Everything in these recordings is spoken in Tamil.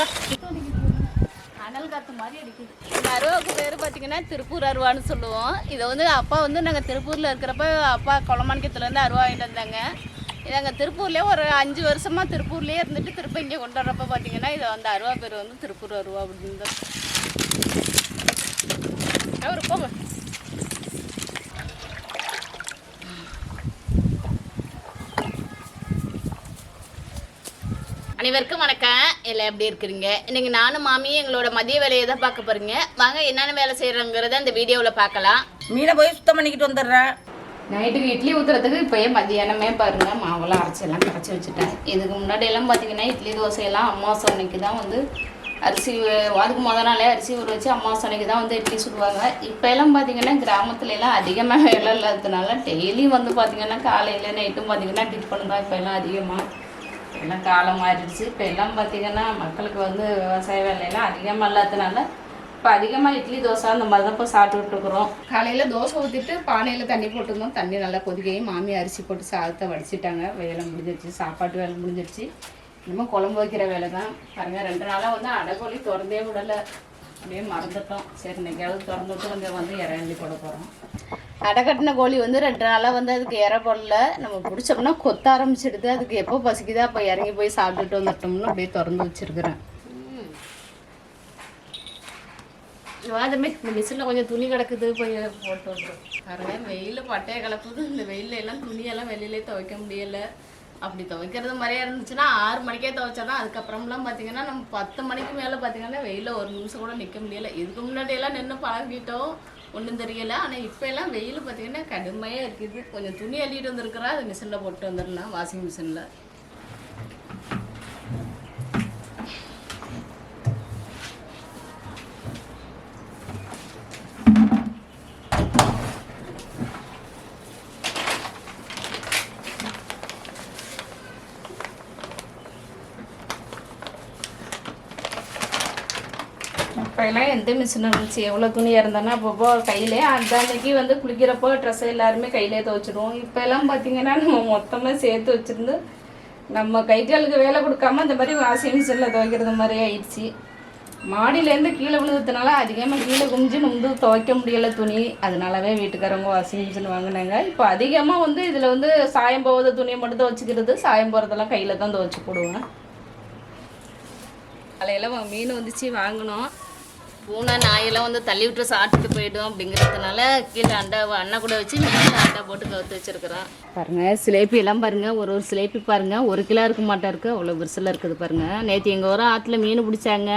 இந்த அனல் காத்து மாதிரி அடிக்குது. இந்த அருவாவுக்கு பேர் பார்த்தீங்கன்னா திருப்பூர் அருவான்னு சொல்லுவோம். இதை வந்து அப்பா வந்து நாங்கள் திருப்பூரில் இருக்கிறப்ப அப்பா குளமாணிக்கத்துலேருந்து அருவா வாங்கிட்டு வந்தாங்க. இது நாங்கள் திருப்பூர்லேயே ஒரு அஞ்சு வருஷமாக திருப்பூர்லேயே இருந்துட்டு திருப்ப இங்கே கொண்டு வரப்ப பார்த்தீங்கன்னா இதை வந்து அருவா பேர் வந்து திருப்பூர் அருவா அப்படின்னு தான். அவர் போங்க. அனைவருக்கும் வணக்கம். எல்லாம் எப்படி இருக்கிறீங்க? இன்னைக்கு நானும் மாமியும் எங்களோட மதிய வேலையை தான் பார்க்க போறீங்க. வாங்க என்னென்ன வேலை செய்கிறோங்கிறத இந்த வீடியோவில் பார்க்கலாம். மீனை போய் சுத்தம் பண்ணிக்கிட்டு வந்துடுறேன். நைட்டுக்கு இட்லி ஊற்றுறதுக்கு இப்போயே மதியானமே பாருங்க. மாவெல்லாம் அரைச்சி எல்லாம் கரைச்சி வச்சுட்டேன். இதுக்கு முன்னாடி எல்லாம் பார்த்தீங்கன்னா இட்லி தோசையெல்லாம் அம்மாவாசை அன்னைக்கு தான் வந்து அரிசி அதுக்கு முத நாளே அரிசி ஊற வச்சு அம்மாவாசை அன்னைக்கு தான் வந்து இட்லி சுடுவாங்க. இப்போ எல்லாம் பார்த்தீங்கன்னா கிராமத்துல எல்லாம் அதிகமாக வேலை இல்லாததுனால டெய்லி வந்து பார்த்தீங்கன்னா காலையில் நைட்டும் பார்த்தீங்கன்னா டிஃபன் தான் இப்போ எல்லாம் அதிகமாக எல்லாம் காலம் மாறிடுச்சு. இப்போ எல்லாம் பார்த்தீங்கன்னா மக்களுக்கு வந்து விவசாய வேலையெல்லாம் அதிகமாக இல்லாததுனால இப்போ அதிகமாக இட்லி தோசை அந்த மாதிரி தான் இப்போ இருக்கிறோம் காலையில் தோசை ஊற்றிட்டு பானையில் தண்ணி போட்டிருந்தோம். தண்ணி நல்லா கொதிக்கையும் மாமி அரிசி போட்டு சாதத்தை வடிச்சிட்டாங்க. வேலை முடிஞ்சிருச்சு சாப்பாட்டு வேலை முடிஞ்சிருச்சு இன்னமும் குழம்பு வைக்கிற வேலை தான் பாருங்கள் ரெண்டு நாளாக வந்து அடகோழி திறந்தே விடலை. அப்படியே மறந்துட்டோம். சரி இன்னைக்காவது திறந்துட்டு கொஞ்சம் வந்து இறங்கி போட போகிறோம் அடை கட்டின கோழி வந்து ரெண்டு நாளாக வந்து அதுக்கு இற போடல. நம்ம பிடிச்சோம்னா கொத்த ஆரம்பிச்சிடுது. அதுக்கு எப்போ பசிக்குதோ அப்போ இறங்கி போய் சாப்பிட்டுட்டு வந்துட்டோம்னு அப்படியே திறந்து வச்சிருக்கிறேன். வாதமே இந்த மிஷினில் கொஞ்சம் துணி கிடக்குது போய் போட்டு வந்துடும் பாருங்க வெயில் பட்டையை கலப்புது இந்த வெயில்ல எல்லாம் துணியெல்லாம் வெளியிலே துவைக்க முடியல. அப்படி துவைக்கிறது மாதிரியா இருந்துச்சுன்னா ஆறு மணிக்கே துவைச்சாதான். அதுக்கப்புறம்லாம் பார்த்தீங்கன்னா நம்ம பத்து மணிக்கு மேலே பார்த்தீங்கன்னா வெயிலில் ஒரு நிமிஷம் கூட நிற்க முடியலை. இதுக்கு முன்னாடியெல்லாம் நின்று பழகிட்டோம். ஒன்றும் தெரியல. ஆனால் இப்போ எல்லாம் வெயில் பார்த்தீங்கன்னா கடுமையாக இருக்குது. கொஞ்சம் துணி அள்ளிட்டு வந்திருக்கிறா. அது மிஷினில் போட்டு வந்துடலாம். வாஷிங் மிஷினில் இப்போ மிஷின் இருந்துச்சு. எவ்வளோ துணியாக இருந்தாலும் அப்பப்போ கையிலே அந்த அன்னைக்கு வந்து குளிக்கிறப்போ ட்ரெஸ் எல்லாருமே கையிலே துவைச்சிடுவோம். இப்போ எல்லாம் பார்த்தீங்கன்னா நம்ம மொத்தமாக சேர்த்து வச்சுருந்து நம்ம கைகளுக்கு வேலை கொடுக்காம இந்த மாதிரி வாஷிங் மிஷினில் துவைக்கிறது மாதிரி ஆயிடுச்சு. மாடியிலேருந்து கீழே விழுந்ததுனால அதிகமாக கீழே குமிஞ்சு நொந்து துவைக்க முடியலை துணி. அதனாலவே வீட்டுக்காரவங்க வாஷிங் மிஷின் வாங்கினாங்க. இப்போ அதிகமாக வந்து இதில் வந்து சாயம் போகாத துணியை மட்டும் துவைச்சிக்கிறது. சாயம் போகிறதெல்லாம் கையில் தான் துவைச்சி போடுவேன். காலையில் மீன் வந்துச்சு வாங்கினோம். பூனை நாயெல்லாம் வந்து தள்ளி விட்டு சாப்பிட்டுட்டு போயிடும் அப்படிங்கிறதுனால கீழே அண்டா அண்ணா கூட வச்சு மீன் அண்டா போட்டு கவுத்து வச்சிருக்கிறோம். பாருங்க சிலேபி எல்லாம் பாருங்க. ஒரு ஒரு சிலேபி பாருங்க. ஒரு கிலோ இருக்க மாட்டா இருக்கு அவ்வளோ விரிசலாக இருக்குது பாருங்க. நேற்று எங்கள் ஊரம் ஆற்றுல மீன் பிடிச்சாங்க.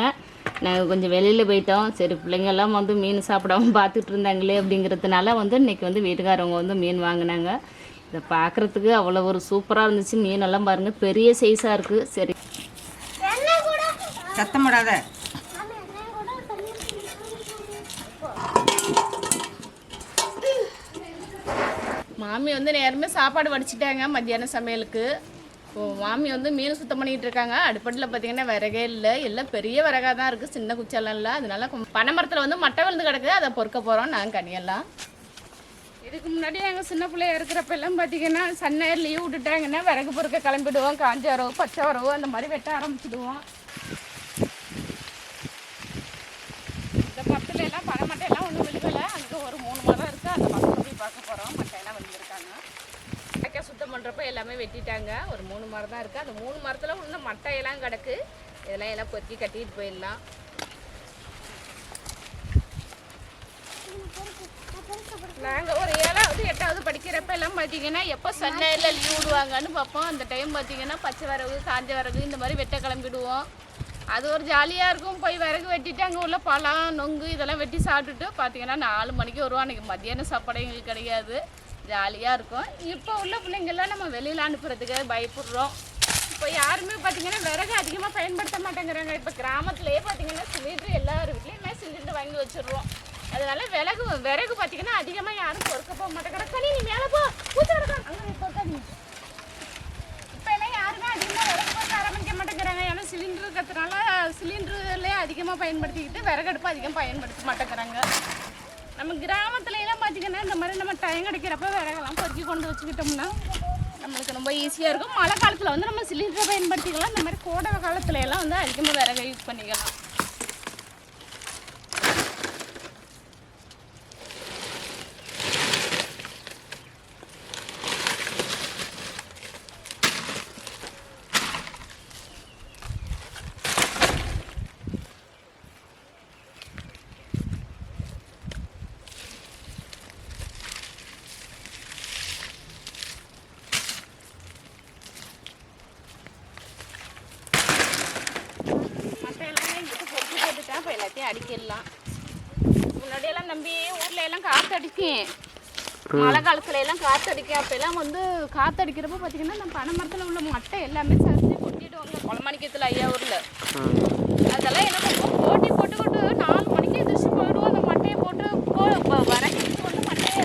நாங்கள் கொஞ்சம் வெளியில் போயிட்டோம். சரி பிள்ளைங்க எல்லாம் வந்து மீன் சாப்பிடாம பார்த்துட்டு இருந்தாங்களே அப்படிங்கிறதுனால வந்து இன்னைக்கு வந்து வீட்டுக்காரவங்க வந்து மீன் வாங்கினாங்க. இதை பார்க்குறதுக்கு அவ்வளோ ஒரு சூப்பராக இருந்துச்சு. மீனெல்லாம் பாருங்க. பெரிய சைஸாக இருக்குது சரி. சத்தம் போடாத. மாமி வந்து நேரமே சாப்பாடு வடிச்சிட்டாங்க மத்தியானம் சமையலுக்கு. இப்போ மாமி வந்து மீன் சுத்தம் பண்ணிட்டு இருக்காங்க. அடுப்பட்டில் பார்த்தீங்கன்னா விறகே இல்லை. எல்லாம் பெரிய விறகாக தான் இருக்குது சின்ன குச்செல்லாம் இல்லை. அதனால பனைமரத்தில் வந்து மட்டை விழுந்து கிடக்குது. அதை பொறுக்க போகிறோம் நாங்கள் கனியெல்லாம். இதுக்கு முன்னாடி நாங்கள் சின்ன பிள்ளையா இருக்கிறப்ப எல்லாம் பார்த்தீங்கன்னா சன்னையர் லீவ் விட்டுட்டாங்கன்னா விறகு பொறுக்க கிளம்பிடுவோம். காஞ்ச வரவு பச்சை வரவு அந்த மாதிரி வெட்ட ஆரம்பிச்சிடுவோம். இந்த பக்கத்துல எல்லாம் பனை மட்டையெல்லாம் ஒன்றும் விழுகலை. அங்கே ஒரு மூணு மரம் இருக்குது அந்த மரத்தில் போய் பார்க்க போகிறோம் மட்டையெல்லாம் விழுந்திருக்காங்க பண்ணுறப்ப எல்லாமே வெட்டிட்டாங்க. ஒரு மூணு மரம் தான் இருக்குது அந்த மூணு மரத்தில் உள்ள மட்டையெல்லாம் கிடக்கு. இதெல்லாம் எல்லாம் கொத்தி கட்டிட்டு போயிடலாம். நாங்கள் ஒரு ஏழாவது எட்டாவது படிக்கிறப்ப எல்லாம் பார்த்தீங்கன்னா எப்போ சென்னையில் லீவ் விடுவாங்கன்னு பார்ப்போம். அந்த டைம் பார்த்தீங்கன்னா பச்சை வரகு காஞ்ச வரகு இந்த மாதிரி வெட்ட கிளம்பிடுவோம். அது ஒரு ஜாலியாக இருக்கும். போய் விறகு வெட்டிட்டு அங்கே உள்ள பழம் நொங்கு இதெல்லாம் வெட்டி சாப்பிட்டுட்டு பார்த்தீங்கன்னா நாலு மணிக்கு வருவோம் அன்றைக்கி மத்தியானம் சாப்பாடு எங்களுக்கு கிடையாது. ஜாலியாக இருக்கும். இப்போ உள்ள பிள்ளைங்கள்லாம் நம்ம வெளியில் அனுப்புறதுக்கு பயப்படுறோம். இப்போ யாருமே பார்த்தீங்கன்னா விறகு அதிகமாக பயன்படுத்த மாட்டேங்கிறாங்க. இப்போ கிராமத்துலேயே பார்த்தீங்கன்னா சிலிண்டர் எல்லார் வீட்லேயுமே சிலிண்டர் வாங்கி வச்சிடுறோம். அதனால விறகு விறகு பார்த்தீங்கன்னா அதிகமாக யாரும் பொறுக்க போக மாட்டேங்கிறாங்க. கனி நீ மேலே போ. பூச்சி கிடக்கும் அங்கே பொறுக்காதீங்க இப்போ எல்லாம் யாருமே அதிகமாக விறகு போட்டு ஆரம்பிக்க மாட்டேங்கிறாங்க. ஏன்னா சிலிண்டர் இருக்கிறதுனால சிலிண்டர்லேயே அதிகமாக பயன்படுத்திக்கிட்டு விறகடுப்பு அதிகம் பயன்படுத்த மாட்டேங்கிறாங்க. நம்ம கிராமத்துல எல்லாம் பார்த்தீங்கன்னா இந்த மாதிரி நம்ம டைம் கிடைக்கிறப்ப விறகெல்லாம் பொறுக்கி கொண்டு வச்சுக்கிட்டோம்னா நம்மளுக்கு ரொம்ப ஈஸியாக இருக்கும். மழை காலத்தில் வந்து நம்ம சிலிண்டரை பயன்படுத்திக்கலாம். இந்த மாதிரி கோடை காலத்துல எல்லாம் வந்து அதிகமாக விறகை யூஸ் பண்ணிக்கலாம் மற்ற எல்லாமே இங்கிட்ட பொறுத்து போட்டுட்டா இப்போ எல்லாத்தையும் அடிக்கிடலாம் முன்னாடியெல்லாம் நம்பி ஊர்ல எல்லாம் காற்று அடிக்கும் மழை காலத்துல எல்லாம் காற்று அடிக்கும் அப்போல்லாம் வந்து காற்று அடிக்கிறப்ப பார்த்தீங்கன்னா நம்ம பனை மரத்தில் உள்ள மட்டை எல்லாமே சரிஞ்சு கொட்டிடுவாங்க. குளமணிக்கத்தில் ஐயா ஊரில் அதெல்லாம் என்ன பண்ணுவோம்? போட்டி போட்டுக்கிட்டு நாலு மணிக்கு எந்திரிச்சு போயிடுவோம். அந்த மட்டையை போட்டு போ வரக்கிட்டு வந்து மட்டையை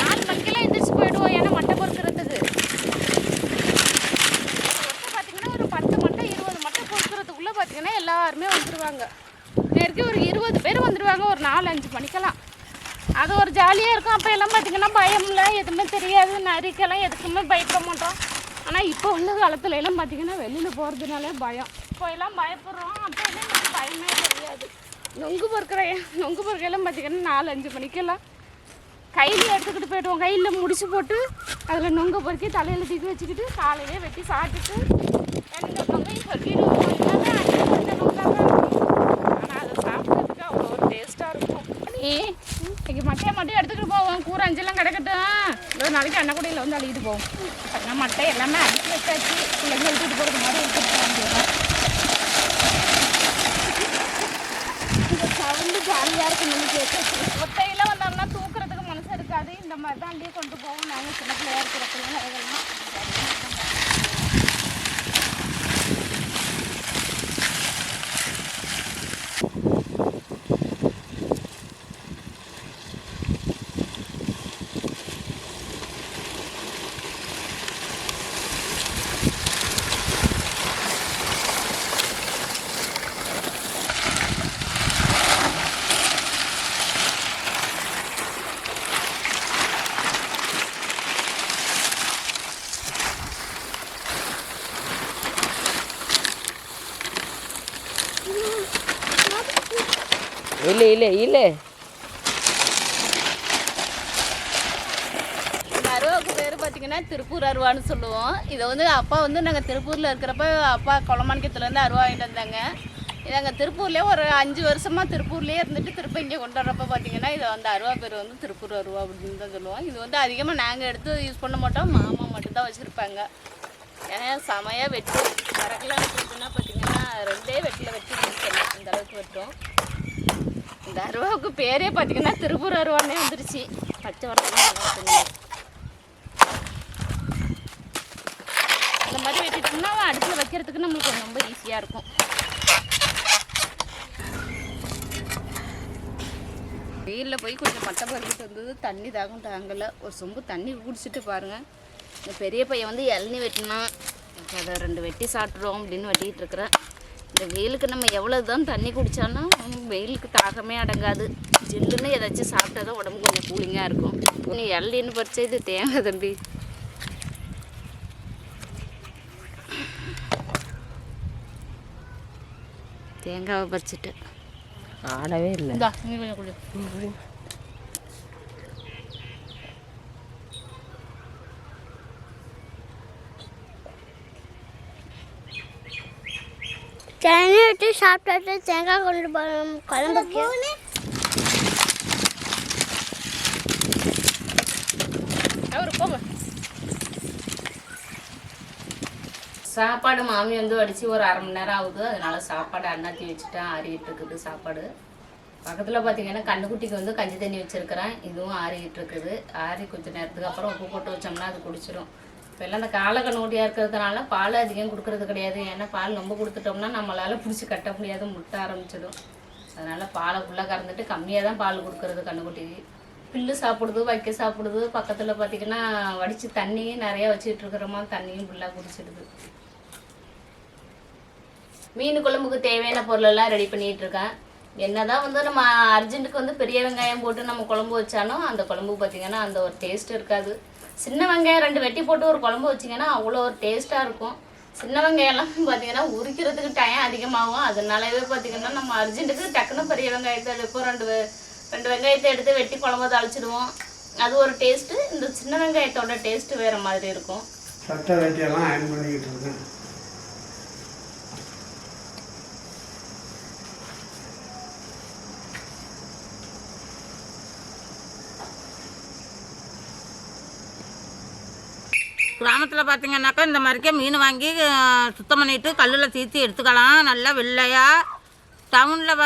நாலு மணிக்கெல்லாம் எந்திரிச்சு போயிடுவோம். ஏன்னா மட்டை பொறுக்கிறதுக்கு. பார்த்தீங்கன்னா ஒரு பத்து மட்டை இருபது மட்டை பொறுக்கிறதுக்குள்ளே பார்த்தீங்கன்னா எல்லாருமே வந்துடுவாங்க நேருக்கு ஒரு இருபது பேர் வந்துடுவாங்க ஒரு நாலு அஞ்சு மணிக்கெல்லாம். அது ஒரு ஜாலியாக இருக்கும். அப்போ எல்லாம் பார்த்தீங்கன்னா பயம் இல்லை எதுவுமே தெரியாது. நரிக்கெல்லாம் எதுக்குமே பயப்பட மாட்டோம். ஆனால் இப்போ உள்ள காலத்துல எல்லாம் பார்த்தீங்கன்னா வெளியில் போகிறதுனாலே பயம். இப்போ எல்லாம் பயப்படுறோம். அப்போ எல்லாம் பயமே தெரியாது. நொங்கு பொறுக்கிற நொங்கு பொறுக்கையெல்லாம் பார்த்தீங்கன்னா நாலு அஞ்சு மணிக்கெல்லாம் கையில் எடுத்துக்கிட்டு போயிடுவோம். கையில் முடிச்சு போட்டு அதில் நொங்க பொறுக்கி தலையில் தூக்கி வச்சுக்கிட்டு காலையிலே வெட்டி சாப்பிட்டுட்டு எந்த நொங்கையும் சொல்லிடுவோம் எல்லாமே அஞ்சு கொஞ்சம் நொங்காக இருக்கும் ஆனால் அதை சாப்பிட்றதுக்கு அவ்வளோ ஒரு டேஸ்ட்டாக இருக்கும் இங்கே மட்டையை மட்டும் எடுத்துக்கிட்டு போவோம் கூரை அஞ்செல்லாம் கிடக்கட்டும். ஒரு நாளைக்கு அன்னக்குடியில் வந்து அழுகிட்டு போவோம் பாருங்க மட்டை எல்லாமே அடிச்சு வச்சாச்சு. பிள்ளைங்க எடுத்துகிட்டு போகிறது மாதிரி எடுத்துகிட்டு இந்த சவுண்டு ஜாலியாக இருக்கும் நம்ம கேட்க ஒத்தையில் வந்தோம்னா தூக்குறதுக்கு மனசு இருக்காது. இந்த மாதிரி தான் அள்ளியே கொண்டு போவோம். நாங்கள் சின்ன பிள்ளையாக இருக்கிறப்பெல்லாம் பிள்ளைங்க இல்லை இல்லை இல்லை. இந்த அருவாவுக்கு பேர் பார்த்தீங்கன்னா திருப்பூர் அருவான்னு சொல்லுவோம். இதை வந்து அப்பா வந்து நாங்கள் திருப்பூரில் இருக்கிறப்ப அப்பா குளமாணிக்கத்துலேருந்து அருவா வாங்கிட்டு வந்தாங்க. இது நாங்கள் திருப்பூர்லேயே ஒரு அஞ்சு வருஷமாக திருப்பூர்லேயே இருந்துட்டு திருப்ப இங்கே கொண்டு வரப்ப பார்த்தீங்கன்னா இதை வந்து அருவா பேர் வந்து திருப்பூர் அருவா அப்படின்னு தான் சொல்லுவோம். இது வந்து அதிகமாக நாங்கள் எடுத்து யூஸ் பண்ண மாட்டோம். மாமா மட்டும்தான் வச்சுருப்பாங்க. ஏன்னா செமையாக வெட்டும். மரக்கெல்லாம் பார்த்தீங்கன்னா ரெண்டே வெட்டில் வெட்டி முடிச்சிடலாம் அந்த அளவுக்கு வெட்டும். இந்த அருவாவுக்கு பேரே பார்த்தீங்கன்னா திருப்பூர் அருவானே வந்துருச்சு. பச்சை வரலாம் இந்த மாதிரி வெட்டிட்டோம்னா அடுப்பில் வைக்கிறதுக்கு நம்மளுக்கு ரொம்ப ஈஸியாக இருக்கும். வெயிலில் போய் கொஞ்சம் மட்டை பறிக்கிட்டு வந்தது தண்ணி தாகம் தாங்கலை. ஒரு சொம்பு தண்ணி குடிச்சிட்டு பாருங்கள் இந்த பெரிய பையன் வந்து இளநி வெட்டினா அதை ரெண்டு வெட்டி சாப்பிட்றோம் அப்படின்னு வெட்டிகிட்டு இருக்கிறேன். இந்த வெயிலுக்கு நம்ம எவ்வளோ தான் தண்ணி குடித்தாலும் வெயிலுக்கு தாகமே அடங்காது. ஜில்லுன்னு ஏதாச்சும் சாப்பிட்டா தான் உடம்பு கொஞ்சம் கூலிங்காக இருக்கும். நீ இளநின்னு பறிச்சா இது தேங்காய் தம்பி. தேங்காவை பறிச்சிட்டு. ஆடவே இல்லை. கொஞ்சம் தண்ணி விட்டு சாப்பிட்டுட்டு தேங்காய் கொண்டு போகணும் குழம்புக்கு அவர் போங்க சாப்பாடு மாமி வந்து வடித்து ஒரு அரை மணி நேரம் ஆகுது. அதனால சாப்பாடு அண்ணாத்தி வச்சுட்டேன். ஆறிட்டு இருக்குது சாப்பாடு. பக்கத்தில் பார்த்தீங்கன்னா கண்ணுக்குட்டிக்கு வந்து கஞ்சி தண்ணி வச்சுருக்கிறேன். இதுவும் ஆறிக்கிட்டு இருக்குது. ஆறி கொஞ்ச நேரத்துக்கு அப்புறம் உப்பு போட்டு வச்சோம்னா அது குடிச்சிடும் இப்போல்லாம் அந்த இந்த காலை இருக்கிறதுனால பால் அதிகம் கொடுக்கறது கிடையாது. ஏன்னா பால் ரொம்ப கொடுத்துட்டோம்னா நம்மளால் பிடிச்சி கட்ட முடியாது முட்ட ஆரம்பிச்சிடும். அதனால் பாலை ஃபுல்லாக கறந்துட்டு கம்மியாக தான் பால் கொடுக்கறது கண்ணுக்குட்டிக்கு புல்லு சாப்பிடுது வைக்க சாப்பிடுது. பக்கத்தில் பார்த்தீங்கன்னா வடித்து தண்ணியும் நிறையா வச்சுக்கிட்டு இருக்கிறோமா தண்ணியும் ஃபுல்லாக குடிச்சிடுது. மீன் குழம்புக்கு தேவையான பொருளெல்லாம் ரெடி பண்ணிட்டு இருக்கேன். என்னதான் வந்து நம்ம அர்ஜென்ட்டுக்கு வந்து பெரிய வெங்காயம் போட்டு நம்ம குழம்பு வச்சாலும் அந்த குழம்பு பார்த்தீங்கன்னா அந்த ஒரு டேஸ்ட் இருக்காது. சின்ன வெங்காயம் ரெண்டு வெட்டி போட்டு ஒரு குழம்பு வச்சிங்கன்னா அவ்வளோ ஒரு டேஸ்ட்டாக இருக்கும். சின்ன வெங்காயம்லாம் பார்த்தீங்கன்னா உரிக்கிறதுக்கு டைம் அதிகமாகும். அதனாலவே பார்த்தீங்கன்னா நம்ம அர்ஜென்ட்டுக்கு டக்குன்னு பெரிய வெங்காயத்தை எடுப்போம். ரெண்டு ரெண்டு வெங்காயத்தை எடுத்து வெட்டி குழம்பு தாளிச்சிடுவோம். அது ஒரு டேஸ்ட்டு இந்த சின்ன வெங்காயத்தோட டேஸ்ட்டு வேறு மாதிரி இருக்கும். சட்ட வெட்டியெல்லாம் ஆட் பண்ணிக்கிட்டு இருக்கேன். கிராமத்தில் பார்த்தீங்கன்னாக்கா இந்த மாதிரிக்கே மீன் வாங்கி சுத்தம் பண்ணிட்டு கல்லில் தீர்த்தி எடுத்துக்கலாம். நல்லா வெள்ளையாக டவுனில்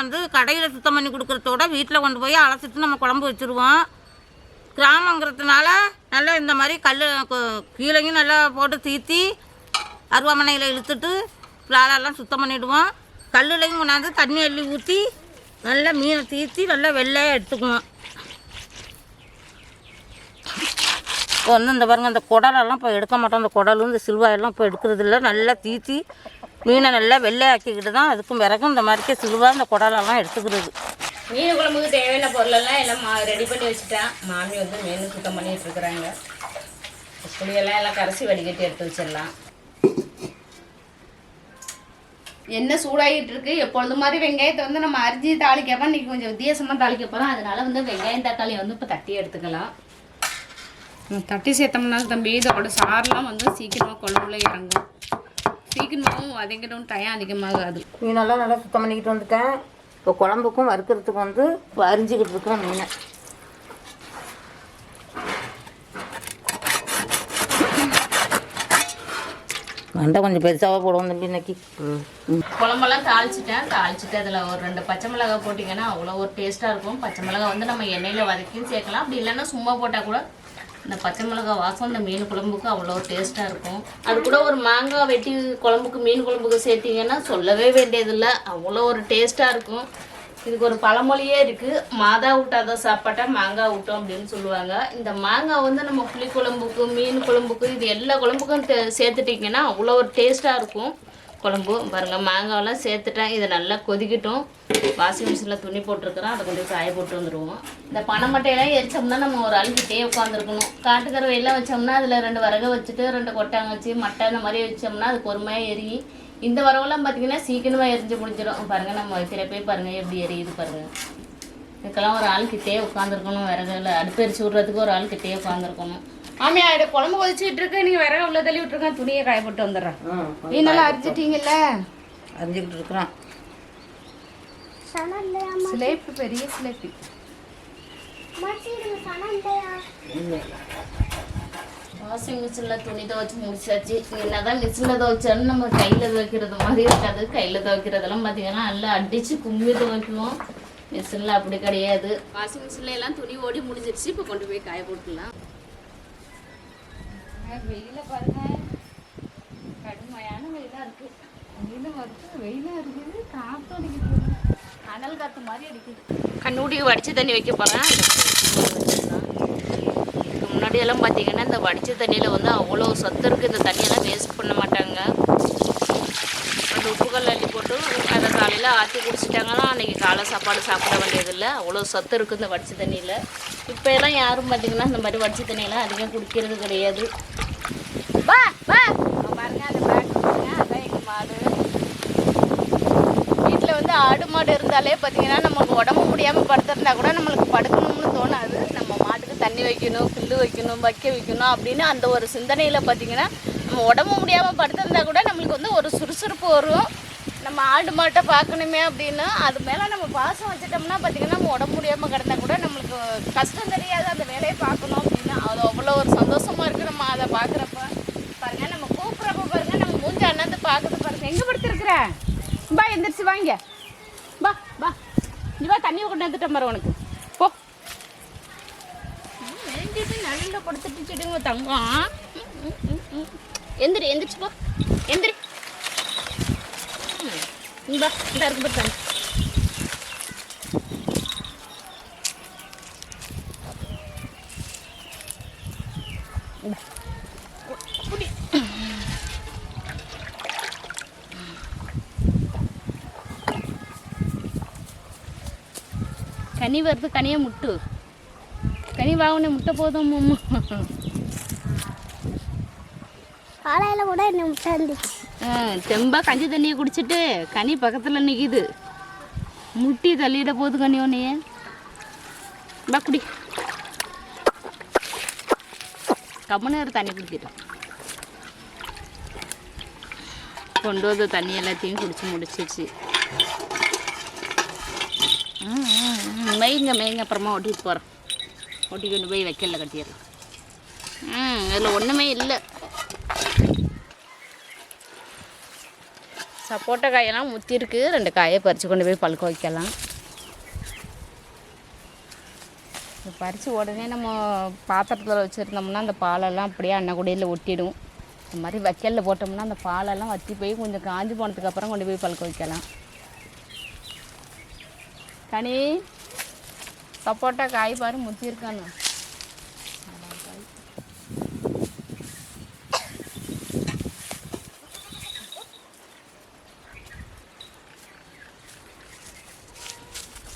வந்து கடையில் சுத்தம் பண்ணி கொடுக்குறத விட வீட்டில் கொண்டு போய் அலசிட்டு நம்ம குழம்பு வச்சுருவோம். கிராமங்கிறதுனால நல்லா இந்த மாதிரி கல் கீழேயும் நல்லா போட்டு தீர்த்தி அருவாமனையில் இழுத்துட்டு பிளாலெல்லாம் சுத்தம் பண்ணிவிடுவோம் கல்லுலையும் கொண்டாந்து தண்ணி அள்ளி ஊற்றி நல்லா மீனை தீர்த்தி நல்லா வெள்ளையாக எடுத்துக்குவோம். இப்போ வந்து இந்த பாருங்க அந்த குடலெல்லாம் இப்போ எடுக்க மாட்டோம். அந்த குடலும் இந்த சில்வாயெல்லாம் இப்போ எடுக்கிறது இல்லை நல்லா தீத்தி மீனை நல்லா வெள்ளையாக்கிக்கிட்டு தான் அதுக்கும் பிறகு இந்த மாதிரிக்கே சில்வா இந்த குடலெல்லாம் எடுத்துக்கிறது. மீன் குழம்புக்கு தேவையான பொருளெல்லாம் எல்லாம் மா ரெடி பண்ணி வச்சுட்டேன் மாமி வந்து மீன் சுத்தம் பண்ணிட்டு இருக்கிறாங்க. புளியெல்லாம் எல்லாம் கரைச்சி வடிகட்டி எடுத்து வச்சிடலாம். என்ன சூடாகிட்டு இருக்கு. எப்பொழுது மாதிரி வெங்காயத்தை வந்து நம்ம அரிஞ்சி தாளிக்கப்போ இன்னைக்கு கொஞ்சம் வித்தியாசமாக தாளிக்க போகிறோம் அதனால வந்து வெங்காயம் தக்காளி வந்து இப்போ தட்டி எடுத்துக்கலாம். தட்டி சேர்த்தோம்னா தம்பி இதோட சாரெலாம் வந்து சீக்கிரமாக குழம்புல இறங்கும். சீக்கிரமாகவும் வதங்கிடும் டயம் அதிகமாகாது. மீனெல்லாம் நல்லா சுத்தம் பண்ணிக்கிட்டு வந்துட்டேன் இப்போ குழம்புக்கும் வறுக்கிறதுக்கு வந்து இப்போ அரிஞ்சிக்கிட்டு இருக்கிறேன் மீனை. மண்டை கொஞ்சம் பெருசாக போடுவோம் தம்பி இன்னைக்கு. குழம்பெல்லாம் தாளிச்சிட்டேன். தாளிச்சிட்டு அதில் ஒரு ரெண்டு பச்சை மிளகாய் போட்டிங்கன்னா அவ்வளோ ஒரு டேஸ்ட்டாக இருக்கும். பச்சை மிளகாய் வந்து நம்ம எண்ணெயில் வதக்கியும் சேர்க்கலாம். அப்படி இல்லைன்னா சும்மா போட்டால் கூட இந்த பச்சை மிளகாய் வாசம் இந்த மீன் குழம்புக்கு அவ்வளோ டேஸ்ட்டாக இருக்கும். அது கூட ஒரு மாங்காய் வெட்டி குழம்புக்கு மீன் குழம்புக்கு சேர்த்திங்கன்னா சொல்லவே வேண்டியதில்லை. அவ்வளோ ஒரு டேஸ்ட்டாக இருக்கும். இதுக்கு ஒரு பழமொழியே இருக்குது மாதா விட்டாத சாப்பாட்டா மாங்காய் ஊட்டும் அப்படின்னு சொல்லுவாங்க. இந்த மாங்காய் வந்து நம்ம புளி குழம்புக்கு மீன் குழம்புக்கு இது எல்லா குழம்புக்கும் சேர்த்துட்டிங்கன்னா அவ்வளோ ஒரு டேஸ்ட்டாக இருக்கும். குழம்பு. பாருங்கள் மாங்காயெல்லாம் சேர்த்துட்டேன். இதை நல்லா கொதிக்கட்டும். வாஷிங் மிஷினில் துணி போட்டிருக்கிறோம் அதை கொஞ்சம் காய போட்டு வந்துடுவோம் இந்த பனைமட்டையெல்லாம் எரிச்சோம்னா நம்ம ஒரு அழுகிட்டே உட்காந்துருக்கணும் காட்டுக்கரை வெயிலாம் வச்சோம்னா அதில் ரெண்டு வரகை வச்சுட்டு ரெண்டு கொட்டாங்க வச்சு மட்டை அந்த மாதிரி வச்சோம்னா அது பொறுமையாக எரியும். இந்த வரவெல்லாம் பார்த்தீங்கன்னா சீக்கிரமாக எரிஞ்சு முடிஞ்சிடும். பாருங்கள் நம்ம வைக்கிறப்பே பாருங்கள் எப்படி எரியுது பாருங்கள் இதுக்கெல்லாம் ஒரு ஆள் கிட்டே உட்காந்துருக்கணும் விறகுல அடுப்பு எரிச்சு விட்றதுக்கு ஒரு ஆள் கிட்டே உட்காந்துருக்கணும் ஆமியா இது குழம்பு கொதிச்சுட்டு இருக்கு. நீங்கள் விறகு உள்ள தள்ளி விட்டுருக்கேன். துணியை காய போட்டு வந்துடுறேன் நீ நல்லா அரிச்சிட்டீங்கல்ல அரிஞ்சிக்கிட்டு இருக்கிறேன். சிலேப்பி பெரிய சிலேப்பி. வாஷிங் மிஷினில் துணி துவைச்சி முடிச்சாச்சு. என்னதான் மிஷினில் துவைச்சாலும் நம்ம கையில் துவைக்கிறது மாதிரி இருக்காது. கையில் துவைக்கிறதெல்லாம் பார்த்தீங்கன்னா நல்லா அடித்து கும்மி துவைக்குவோம் மிஷினில் அப்படி கிடையாது. வாஷிங் மிஷினில் எல்லாம் துணி ஓடி முடிஞ்சிருச்சு. இப்போ கொண்டு போய் காய போட்டுடலாம். வெயில பாருங்க. கடுமையான வெயிலாக இருக்கு. வெயில வந்து வெயிலாக இருக்குது காற்று அடிக்குது. அனல் காற்று மாதிரி அடிக்குது. கண்ணூடி வடிச்சு தண்ணி வைக்க போகிறேன் இதுக்கு முன்னாடி எல்லாம் பார்த்தீங்கன்னா இந்த வடிச்ச தண்ணியில் வந்து அவ்வளோ சத்து இருக்குது இந்த தண்ணியெல்லாம் வேஸ்ட் பண்ண மாட்டாங்க. அந்த உப்புக்கல் அள்ளி அதை காலையில் ஆற்றி குடிச்சிட்டாங்கன்னா அன்றைக்கி காலை சாப்பாடு சாப்பிட வேண்டியதில்லை. அவ்வளோ சத்து இருக்குது இந்த வடிச்ச தண்ணியில். இப்போ எல்லாம் யாரும் பார்த்தீங்கன்னா இந்த மாதிரி வடிச்ச தண்ணியெல்லாம் அதிகம் குடிக்கிறது கிடையாது. வா வா. பாருங்க அந்த பேக் அதான் எங்கள் மாடு. வீட்டில் வந்து ஆடு மாடு இருந்தாலே பார்த்தீங்கன்னா நமக்கு உடம்பு முடியாமல் படுத்திருந்தா கூட நம்மளுக்கு படுக்கணும்னு தோணாது. நம்ம மாட்டுக்கு தண்ணி வைக்கணும் புல்லு வைக்கணும் வைக்க வைக்கணும் அப்படின்னு அந்த ஒரு சிந்தனையில் பார்த்தீங்கன்னா நம்ம உடம்பு முடியாமல் படுத்திருந்தா கூட நம்மளுக்கு வந்து ஒரு சுறுசுறுப்பு வரும். நம்ம ஆடு மாட்டை பார்க்கணுமே அப்படின்னு அது மேலே நம்ம பாசம் வச்சுட்டோம்னா பார்த்தீங்கன்னா நம்ம உடம்பு முடியாமல் கிடந்தா கூட நம்மளுக்கு கஷ்டம் தெரியாது. அந்த வேலையை பார்க்கணும் அப்படின்னா அது அவ்வளோ ஒரு சந்தோஷமாக இருக்குது நம்ம அதை பார்க்குறப்ப பாருங்க நம்ம கூப்பிட்றப்ப பாருங்க நம்ம மூஞ்சி அண்ணாந்து பார்க்குறது பாருங்க. எங்கே படுத்துருக்குற? பா எந்திரிச்சு வாங்க. பா பா. நீ வா தண்ணி கொண்டு வந்துட்டேன் பாரு உனக்கு. போ. வேண்டிட்டு நல்ல படுத்துட்டு தங்கம். எந்திரி எந்திரிச்சு போ. எந்திரி. இந்தா இந்த இருக்கு பாரு கனி வருது கனியை முட்டு. கனி வாங்கினே முட்டை போதும் அம்மா. காலையில் கூட என்ன முட்டை இருந்துச்சு? தெம்பா கஞ்சி தண்ணியை குடிச்சிட்டு கனி பக்கத்தில் நிற்கிது முட்டி தள்ளிட போகுது கனி ஒன்றையே பா குடி. கம்மனு தண்ணி குடிச்சிட்டோம் கொண்டு வந்த தண்ணி எல்லாத்தையும் குடிச்சு முடிச்சிடுச்சி மெய்ங்க மெயிங்க அப்புறமா ஓட்டிட்டு போகிறோம் ஓட்டி கொண்டு போய் வைக்கல கட்டிடுறோம் ம் அதில் ஒன்றுமே இல்லை. சப்போட்டா காயெல்லாம் முத்தி இருக்கு ரெண்டு காயை பறித்து கொண்டு போய் பழுக்க வைக்கலாம். பறித்து உடனே நம்ம பாத்திரத்தில் வச்சுருந்தோம்னா அந்த பாலெல்லாம் அப்படியே அன்னக்குடியில் ஒட்டிடும். இந்த மாதிரி வைக்கலில் போட்டோம்னா அந்த பாலெல்லாம் வற்றி போய் கொஞ்சம் காஞ்சி போனதுக்கப்புறம் கொண்டு போய் பழுக்க வைக்கலாம். கனி சப்போட்டா காய் பாரு முத்தி இருக்கானு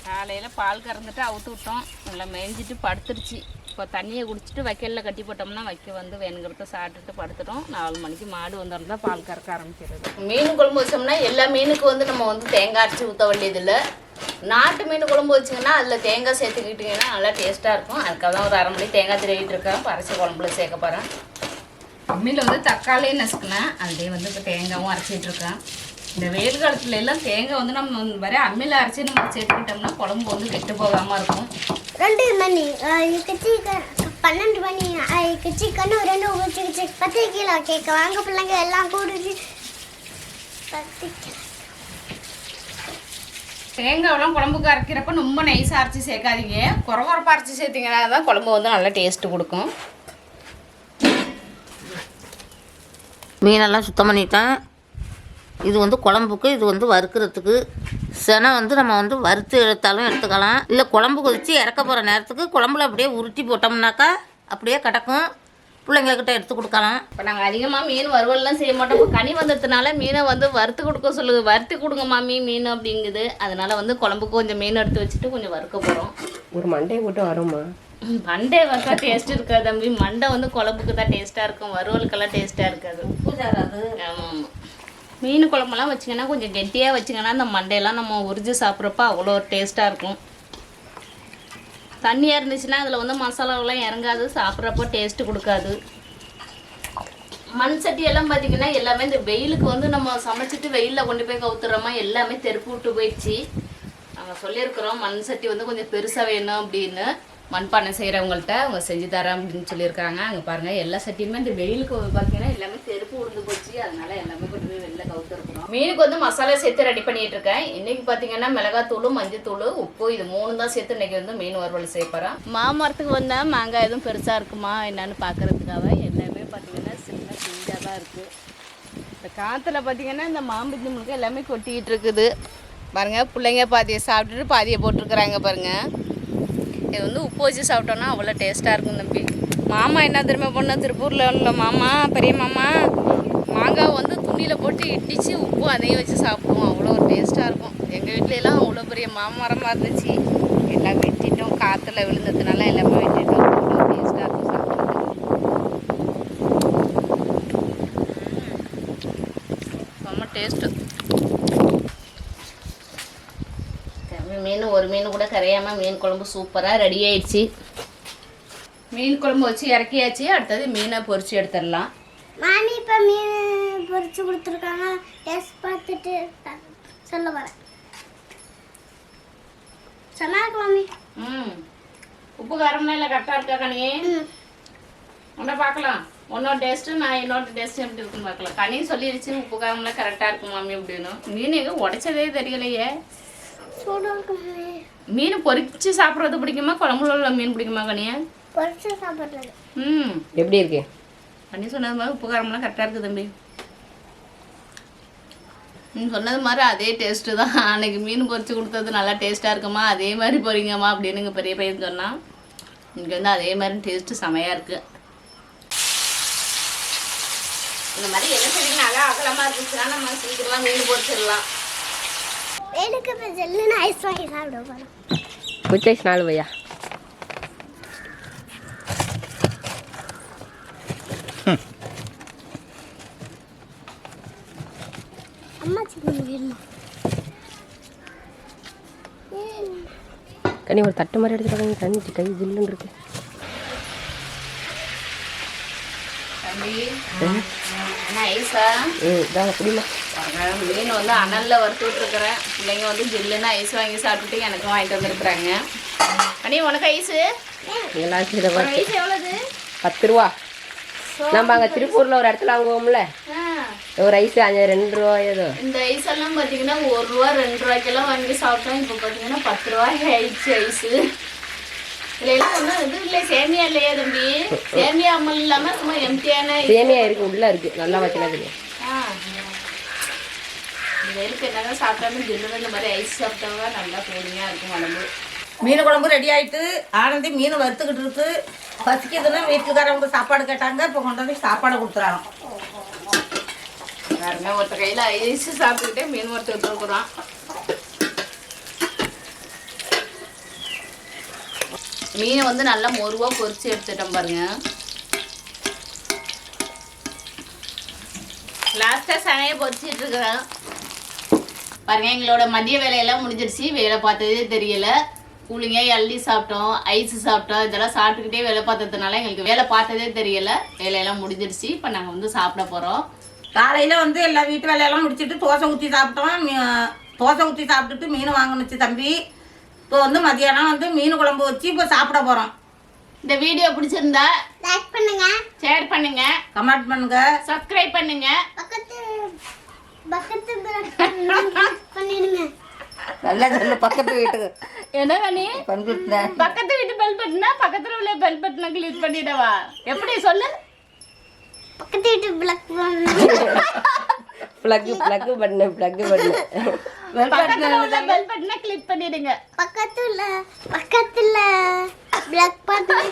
காலையில் பால் கறந்துட்டு அவுத்து விட்டோம். நல்லா மேய்ஞ்சிட்டு படுத்துருச்சு. இப்போ தண்ணியை குடிச்சிட்டு வைக்கலில் கட்டி போட்டோம்னா வைக்க வந்து வேணுங்கிறத சாப்பிட்டுட்டு படுத்துட்டோம். நாலு மணிக்கு மாடு வந்திருந்தா பால் கறக்க ஆரம்பிக்கிறது. மீன் குழம்பு வச்சோம்னா எல்லா மீனுக்கும் வந்து நம்ம வந்து தேங்காய் அரைச்சி ஊற்ற வேண்டியதில்லை. நாட்டு மீன் குழம்பு வச்சிங்கன்னா அதில் தேங்காய் சேர்த்துக்கிட்டிங்கன்னா நல்லா டேஸ்ட்டாக இருக்கும். அதுக்காக தான் ஒரு அரை மணி தேங்காய் திருவிட்டு இருக்கேன். அரைச்சி குழம்புல சேர்க்க போகிறேன் அம்மியில் வந்து தக்காளியும் நசுக்கினேன். அதுலேயே வந்து இப்போ தேங்காயும் அரைச்சிட்டு இருக்கேன். இந்த வெயில் காலத்துல எல்லாம் தேங்காய் வந்து நம்ம வர அம்மியில் அரைச்சி நம்ம சேர்த்துக்கிட்டோம்னா குழம்பு வந்து கெட்டு போகாமல் இருக்கும். ரெண்டு மணி சிக்கன் பன்னெண்டு மணி சிக்கன் ரெண்டு ஊற்றி பத்து கிலோ கேட்க வாங்க பிள்ளைங்க எல்லாம் கூடிச்சு பத்து கிலோ. தேங்காயெல்லாம் குழம்புக்கு அரைக்கிறப்ப ரொம்ப நைஸாக அரைச்சி சேர்க்காதீங்க. குறகுறப்பாக அரைச்சி சேர்த்திங்கன்னா தான் குழம்பு வந்து நல்லா டேஸ்ட்டு கொடுக்கும். மீனெல்லாம் சுத்தம் பண்ணிட்டேன். இது வந்து குழம்புக்கு இது வந்து வறுக்கிறதுக்கு. செனை வந்து நம்ம வந்து வறுத்து எடுத்தாலும் எடுத்துக்கலாம். இல்லை குழம்பு கொதித்து இறக்க போகிற நேரத்துக்கு குழம்புல அப்படியே உருட்டி போட்டோம்னாக்கா அப்படியே கிடக்கும். பிள்ளைங்கக்கிட்ட எடுத்து கொடுக்கலாம். இப்போ நாங்கள் அதிகமாக மீன் வறுவல்லாம் செய்ய மாட்டோம். இப்போ கனி வந்ததுனால மீனை வந்து வறுத்து கொடுக்க சொல்லுது. வறுத்து கொடுங்க மாமி மீன் அப்படிங்குது. அதனால வந்து குழம்புக்கு கொஞ்சம் மீன் எடுத்து வச்சுட்டு கொஞ்சம் வறுக்க போகிறோம் ஒரு மண்டையை போட்டு வரோமா மண்டே வறுத்தா டேஸ்ட் இருக்காது தம்பி. மண்டை வந்து குழம்புக்கு தான் டேஸ்ட்டாக இருக்கும். வறுவலுக்கெல்லாம் டேஸ்ட்டாக இருக்காது. ஆமாம் ஆமாம் மீன் குழம்பெல்லாம் வச்சிங்கன்னா கொஞ்சம் கெட்டியாக வச்சிங்கன்னா அந்த மண்டையெல்லாம் நம்ம உரிஞ்சு சாப்பிட்றப்ப அவ்வளோ டேஸ்ட்டாக இருக்கும். தண்ணியாக இருந்துச்சுன்னா அதில் வந்து மசாலாவெல்லாம் இறங்காது சாப்பிட்றப்போ டேஸ்ட்டு கொடுக்காது. மண் சட்டியெல்லாம் பார்த்திங்கன்னா எல்லாமே இந்த வெயிலுக்கு வந்து நம்ம சமைச்சிட்டு வெயிலில் கொண்டு போய் கவுத்துறோமா எல்லாமே தெருப்பு விட்டு போயிடுச்சு. நாங்கள் சொல்லியிருக்கிறோம் மண் சட்டி வந்து கொஞ்சம் பெருசாக வேணும் அப்படின்னு. மண்பானை செய்கிறவங்கள்ட்ட அவங்க செஞ்சு தரேன் அப்படின்னு சொல்லியிருக்காங்க அங்கே பாருங்கள் எல்லா சட்டியுமே இந்த வெயிலுக்கு பார்த்தீங்கன்னா எல்லாமே தெருப்பு விழுந்து போச்சு. அதனால எல்லாமே கொண்டு போய் வெளில கவுத்துருக்கணும் மீனுக்கு வந்து மசாலா சேர்த்து ரெடி பண்ணிட்டு இருக்கேன். இன்னைக்கு பார்த்தீங்கன்னா மிளகாத்தூள் மஞ்சத்தூள் உப்பு இது மூணு தான் சேர்த்து இன்னைக்கு வந்து மீன் வறுவல் செய்ய போகிறேன் மாமரத்துக்கு வந்தால் மாங்காய் எதுவும் பெருசாக இருக்குமா என்னன்னு பார்க்கறதுக்காக எல்லாமே பார்த்தீங்கன்னா சின்ன பிஞ்சாக தான் இருக்குது இந்த காற்றுல பார்த்தீங்கன்னா இந்த மாம்பிஞ்சு முழுக்க எல்லாமே கொட்டிக்கிட்டு இருக்குது. பாருங்கள் பிள்ளைங்க பாதியை சாப்பிட்டுட்டு பாதியை போட்டிருக்கிறாங்க பாருங்கள் இது வந்து உப்பு வச்சு சாப்பிட்டோன்னா அவ்வளோ டேஸ்ட்டாக இருக்கும் தம்பி. மாமா என்ன திரும்ப பண்ண? திருப்பூரில் உள்ள மாமா பெரிய மாமா. மாங்காய் வந்து துணியில் போட்டு இடித்து உப்பு அதையும் வச்சு சாப்பிடுவோம். அவ்வளோ ஒரு டேஸ்ட்டாக இருக்கும். எங்கள் வீட்டிலலாம் அவ்வளோ பெரிய மாமரமாக இருந்துச்சு. எல்லாம் வெட்டிட்டோம். காற்றுல விழுந்ததுனால எல்லாமே வெட்டிட்டோம். அவ்வளோ டேஸ்ட்டாக இருக்கும் சாப்பிட்றதுக்கு செம்ம டேஸ்ட்டு மீன் ஒரு மீன் கூட கரையாமல் மீன் குழம்பு சூப்பராக ரெடி ஆயிடுச்சு. மீன் குழம்பு வச்சு இறக்கியாச்சு. அடுத்தது மீனை பொரிச்சு எடுத்துடலாம். மாமி இப்போ மீன் பொரிச்சு கொடுத்துருக்காங்க. டேஸ்ட் பார்த்துட்டு சொல்ல வரேன். சொன்னாங்க மாமி. ம். உப்பு காரம்லாம் இல்லை கரெக்டாக இருக்கா கனியே? ம். உன்னை பார்க்கலாம். உன்னோட டேஸ்ட்டு நான் என்னோட டேஸ்ட் எப்படி இருக்குன்னு பார்க்கலாம். கனி சொல்லிடுச்சு உப்பு காரம்லாம் கரெக்டாக இருக்கும் மாமி அப்படின்னு. மீன் எங்கே உடைச்சதே தெரியலையே. சூடாக இருக்கு மீன் பொரிச்சு சாப்பிட்றது பிடிக்குமா? குழம்புல உள்ள மீன் பிடிக்குமா கனியா? பொரிச்சு சாப்பிட்றது. ம். எப்படி இருக்கு? பண்ணி சொன்னது மாதிரி உப்பு காரம்லாம் கரெக்டாக இருக்குது தம்பி. நீ சொன்னது மாதிரி அதே டேஸ்ட்டு தான். அன்னைக்கு மீன் பொரிச்சு கொடுத்தது நல்லா டேஸ்ட்டாக இருக்குமா? அதே மாதிரி பொரிங்கம்மா அப்படின்னு எங்கள் பெரிய பையன் சொன்னான். இங்கே வந்து அதே மாதிரி டேஸ்ட்டு செமையாக இருக்குது இந்த மாதிரி என்ன சரி நல்லா அகலமாக இருந்துச்சுன்னா நம்ம சீக்கிரமாக மீன் பொரிச்சிடலாம் எனக்கு இப்போ ஜெல்லுன்னு ஐஸ் வாங்கி சாப்பிட போகிறோம் முச்சைஸ் நாலு பையா அம்மா சிக்கன் வேணுமா கனி ஒரு தட்டு மாதிரி எடுத்துட்டு தண்ணி கை ஜில்லுன்னு இருக்கு. ம் இதாங்க குடிமா. மீன் வந்து அனல்ல வறுத்து விட்டுருக்குறேன் பிள்ளைங்க வந்து ஜில்லுன்னு ஐஸ் வாங்கி சாப்பிட்டுட்டு எனக்கும் வாங்கிட்டு வந்திருக்குறாங்க. அண்ணி உனக்கு ஐஸு? ஐஸ் எவ்வளவு? பத்து ரூபா. நம்ம அங்கே திருப்பூரில் ஒரு இடத்துல வாங்குவோம்ல. ஒரு ஐஸ் அஞ்சு ரெண்டு ரூபா ஏதோ. இந்த ஐஸ் எல்லாம் பார்த்தீங்கன்னா ஒரு ரூபா ரெண்டு ரூபாய்க்கெல்லாம் வாங்கி சாப்பிட்டோம். இப்போ பார்த்தீங்கன்னா பத்து ரூபாய் ஆயிடுச்சு ஐஸு. எல்லாம் ஒன்றும் இது இல்லை சேமியா இல்லையா தம்பி. சேமியா அம்மல் இல்லாமல் சும்மா எம்டியான சேமியா இருக்கு உள்ள இருக்கு. நல்லா வச்சுனா தெரியும் இந்த வெயிலுக்கு என்னதான் சாப்பிட்டாலும் ஜில்லுன்னு இந்த மாதிரி ஐஸ் சாப்பிட்டாங்க நல்லா கூலிங்காக இருக்கும் உடம்பு. மீன் குழம்பு ரெடி ஆயிட்டு ஆனந்தி மீன் வறுத்துக்கிட்டு இருக்கு. பசிக்குதுன்னு வீட்டுக்காரவங்க சாப்பாடு கேட்டாங்க இப்போ கொண்டு வந்து சாப்பாடு கொடுத்துறாங்க. பாருங்க ஒருத்த கையில் ஐஸ் சாப்பிட்டுக்கிட்டே மீன் வறுத்து விட்டுருக்குறோம் மீனை வந்து நல்லா மொருவா பொரிச்சு எடுத்துட்டோம் பாருங்க. லாஸ்ட்டாக சனையை பொரிச்சிட்டு இருக்கிறேன். பாருங்க எங்களோட மதிய வேலையெல்லாம் முடிஞ்சிருச்சு. வேலை பார்த்ததே தெரியல. கூலிங்காக எள்ளி சாப்பிட்டோம் ஐஸ் சாப்பிட்டோம். இதெல்லாம் சாப்பிட்டுக்கிட்டே வேலை பார்த்ததுனால எங்களுக்கு வேலை பார்த்ததே தெரியல. வேலையெல்லாம் முடிஞ்சிருச்சு. இப்போ நாங்கள் வந்து சாப்பிட போகிறோம் காலையில் வந்து எல்லா வீட்டு வேலையெல்லாம் முடிச்சிட்டு தோசை ஊற்றி சாப்பிட்டோம். மீ- தோசை ஊற்றி சாப்பிட்டுட்டு மீன் வாங்கினுச்சு தம்பி. இப்போ வந்து மதியானம் வந்து மீன் குழம்பு வச்சு இப்போ சாப்பிட போகிறோம் இந்த வீடியோ பிடிச்சிருந்தா லைக் பண்ணுங்க. ஷேர் பண்ணுங்க. கமெண்ட் பண்ணுங்க. சப்ஸ்கிரைப் பண்ணுங்க. நல்ல நல்ல பக்கத்து வீட்டுக்கு என்ன கண்ணி பக்கத்து வீட்டு பெல் பட்டனா பக்கத்துல உள்ள பெல் பட்டனை கிளிக் பண்ணிடவா? எப்படி? சொல்லு. பக்கத்து வீட்டு பிளக் ப்ளக்கு ப்ளக்கு பண்ணு ப்ளக்கு பண்ணு பெல் பட்டனை கிளிக் பண்ணிடுங்க. பக்கத்துல பக்கத்துல பிளக் பண்ணி